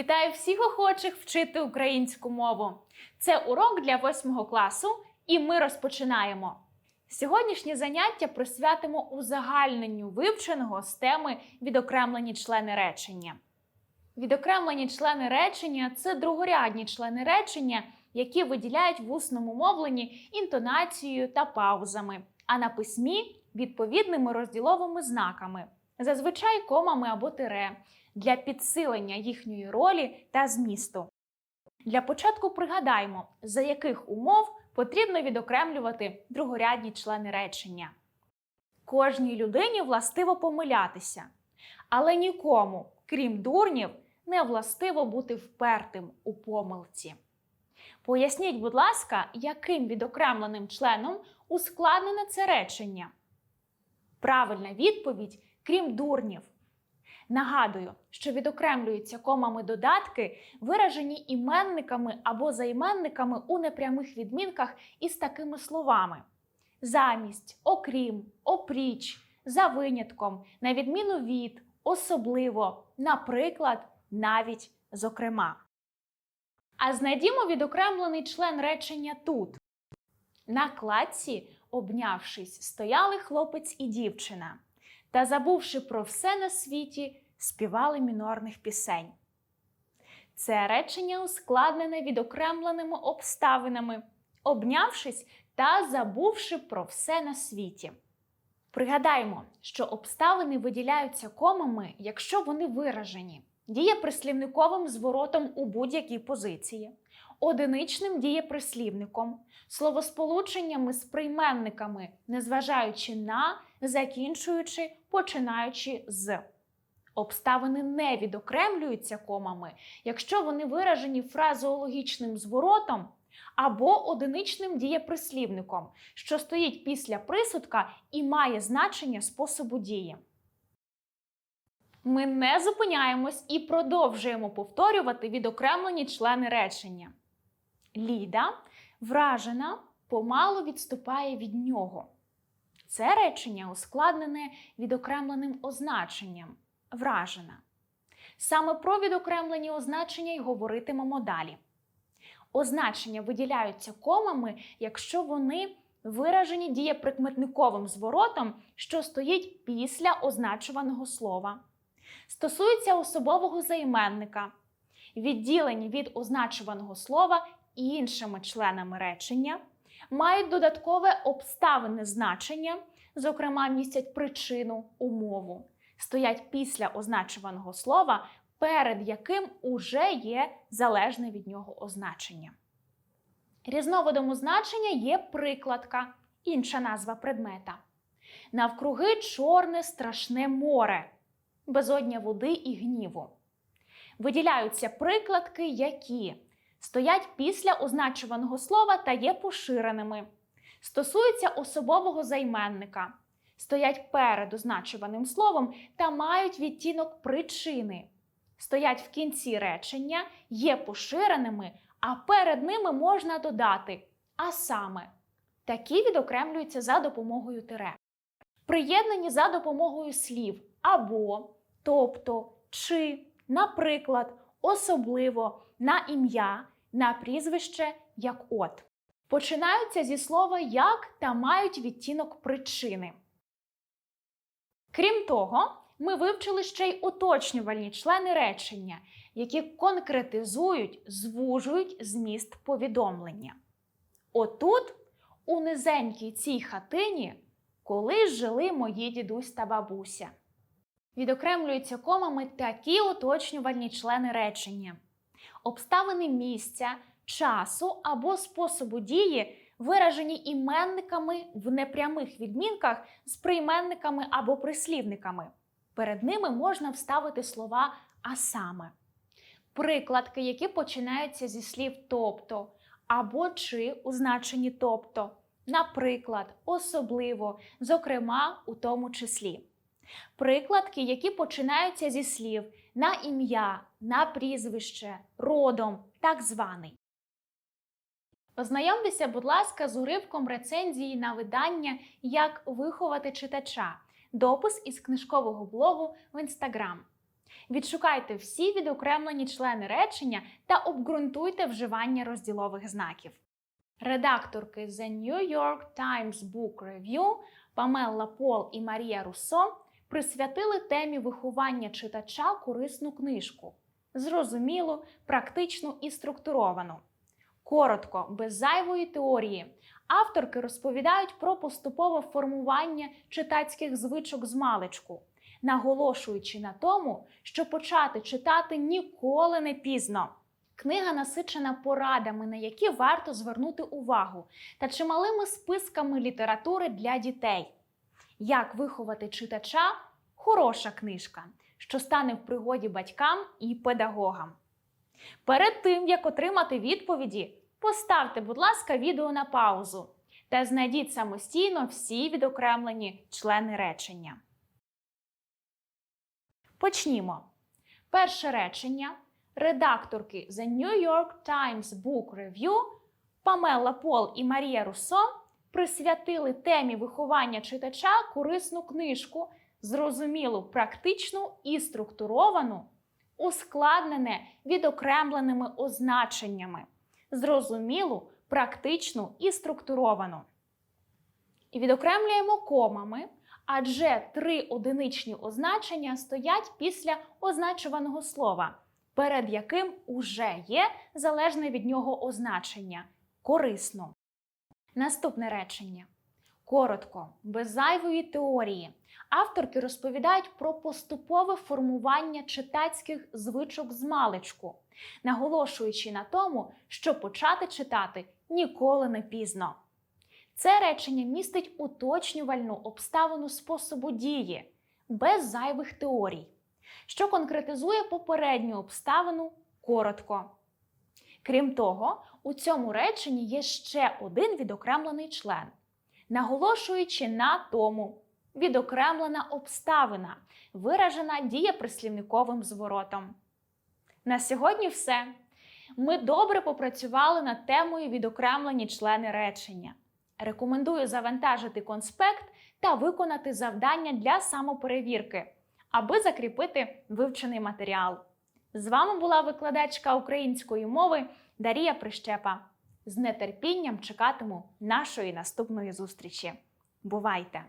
Вітаю всіх охочих вчити українську мову. Це урок для восьмого класу, і ми розпочинаємо. Сьогоднішнє заняття присвятимо узагальненню вивченого з теми відокремлені члени речення. Відокремлені члени речення це другорядні члени речення, які виділяють в усному мовленні інтонацією та паузами, а на письмі відповідними розділовими знаками, зазвичай комами або тире, для підсилення їхньої ролі та змісту. Для початку пригадаймо, за яких умов потрібно відокремлювати другорядні члени речення. Кожній людині властиво помилятися, але нікому, крім дурнів, не властиво бути впертим у помилці. Поясніть, будь ласка, яким відокремленим членом ускладнене це речення? Правильна відповідь крім дурнів. Нагадую, що відокремлюються комами додатки, виражені іменниками або займенниками у непрямих відмінках із такими словами: замість, окрім, опріч, за винятком, на відміну від, особливо, наприклад, навіть зокрема. А знайдімо відокремлений член речення тут. На кладці, обнявшись, стояли хлопець і дівчина та, забувши про все на світі, співали мінорних пісень. Це речення ускладнене відокремленими обставинами, обнявшись та забувши про все на світі. Пригадаймо, що обставини виділяються комами, якщо вони виражені, дієприслівниковим зворотом у будь-якій позиції, одиничним дієприслівником, словосполученнями з прийменниками, незважаючи на, закінчуючи, починаючи з. Обставини не відокремлюються комами, якщо вони виражені фразеологічним зворотом або одиничним дієприслівником, що стоїть після присудка і має значення способу дії. Ми не зупиняємось і продовжуємо повторювати відокремлені члени речення. Ліда, вражена, помалу відступає від нього. Це речення ускладнене відокремленим означенням вражена. Саме про відокремлені означення й говоритимемо далі. Означення виділяються комами, якщо вони виражені дієприкметниковим зворотом, що стоїть після означуваного слова. Стосуються особового займенника, відділені від означуваного слова іншими членами речення, мають додаткове обставини значення, зокрема містять причину, умову, стоять після означуваного слова, перед яким уже є залежне від нього означення. Різновидом означення є прикладка, інша назва предмета. Навкруги чорне страшне море, безодня води і гніву. Виділяються прикладки, які стоять після означуваного слова та є поширеними, стосуються особового займенника, стоять перед означуваним словом та мають відтінок причини, стоять в кінці речення, є поширеними, а перед ними можна додати а саме. Такі відокремлюються за допомогою тире. Приєднані за допомогою слів або, тобто, чи, наприклад, особливо, на ім'я, на прізвище як от. Починаються зі слова як та мають відтінок причини. Крім того, ми вивчили ще й уточнювальні члени речення, які конкретизують, звужують зміст повідомлення. Отут, у низенькій цій хатині, колись жили мої дідусь та бабуся. Відокремлюються комами такі уточнювальні члени речення, обставини місця, часу або способу дії, виражені іменниками в непрямих відмінках з прийменниками або прислівниками. Перед ними можна вставити слова а саме. Прикладки, які починаються зі слів тобто або чи у значенні тобто, наприклад, особливо, зокрема, у тому числі. Прикладки, які починаються зі слів на ім'я, на прізвище, родом, так званий. Ознайомтеся, будь ласка, з уривком рецензії на видання Як виховати читача. Допис із книжкового блогу в інстаграм. Відшукайте всі відокремлені члени речення та обґрунтуйте вживання розділових знаків. Редакторки The New York Times Book Review Памелла Пол і Марія Руссо присвятили темі виховання читача корисну книжку. Зрозумілу, практичну і структуровану. Коротко, без зайвої теорії, авторки розповідають про поступове формування читацьких звичок з маличку, наголошуючи на тому, що почати читати ніколи не пізно. Книга насичена порадами, на які варто звернути увагу, та чималими списками літератури для дітей. Як виховати читача хороша книжка, що стане в пригоді батькам і педагогам. Перед тим, як отримати відповіді, поставте, будь ласка, відео на паузу та знайдіть самостійно всі відокремлені члени речення. Почнімо. Перше речення редакторки The New York Times Book Review Памела Пол і Марія Руссо присвятили темі виховання читача корисну книжку, зрозумілу, практичну і структуровану, ускладнене відокремленими означеннями, зрозумілу, практичну і структуровану. І відокремлюємо комами, адже три одиничні означення стоять після означуваного слова, перед яким уже є залежне від нього означення корисно. Наступне речення. Коротко, без зайвої теорії. Авторки розповідають про поступове формування читацьких звичок з маличку, наголошуючи на тому, що почати читати ніколи не пізно. Це речення містить уточнювальну обставину способу дії, без зайвих теорій, що конкретизує попередню обставину коротко. Крім того, у цьому реченні є ще один відокремлений член, наголошуючи на тому відокремлена обставина, виражена дієприслівниковим зворотом. На сьогодні все. Ми добре попрацювали над темою відокремлені члени речення. Рекомендую завантажити конспект та виконати завдання для самоперевірки, аби закріпити вивчений матеріал. З вами була викладачка української мови Дарія Прищепа. З нетерпінням чекатиму нашої наступної зустрічі. Бувайте!